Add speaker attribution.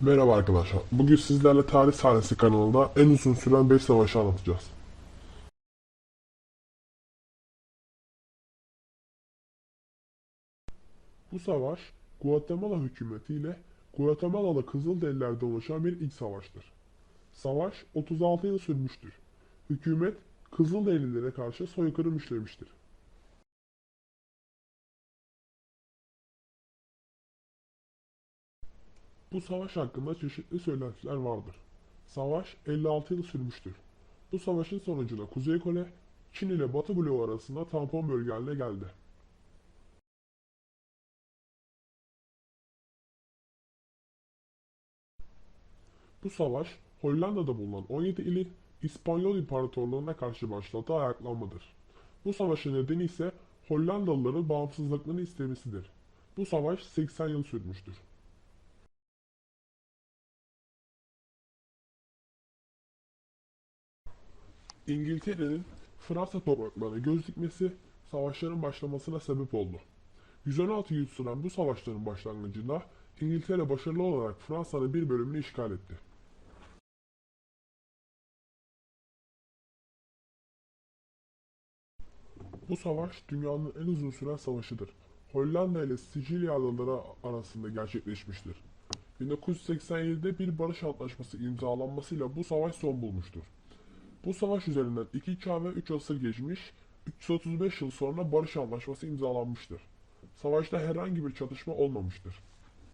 Speaker 1: Merhaba arkadaşlar. Bugün sizlerle Tarih Sahnesi kanalında en uzun süren 5 savaşı anlatacağız. Bu savaş Guatemala hükümeti ile Guatemalalı Kızılderililerden oluşan bir iç savaştır. Savaş 36 yıl sürmüştür. Hükümet Kızılderililere karşı soykırım işlemiştir. Bu savaş hakkında çeşitli söylentiler vardır. Savaş 56 yıl sürmüştür. Bu savaşın sonucunda Kuzey Kore, Çin ile Batı bloğu arasında tampon bölge haline geldi. Bu savaş Hollanda'da bulunan 17 ilin İspanyol İmparatorluğu'na karşı başlattığı ayaklanmadır. Bu savaşın nedeni ise Hollandalıların bağımsızlıklarını istemesidir. Bu savaş 80 yıl sürmüştür. İngiltere'nin Fransa topraklarına göz dikmesi savaşların başlamasına sebep oldu. 116 yıl süren bu savaşların başlangıcında İngiltere başarılı olarak Fransa'nın bir bölümünü işgal etti. Bu savaş dünyanın en uzun süren savaşıdır. Hollanda ile Sicilya adaları arasında gerçekleşmiştir. 1987'de bir barış antlaşması imzalanmasıyla bu savaş son bulmuştur. Bu savaş üzerinden 2 çağ ve 3 asır geçmiş, 335 yıl sonra barış antlaşması imzalanmıştır. Savaşta herhangi bir çatışma olmamıştır.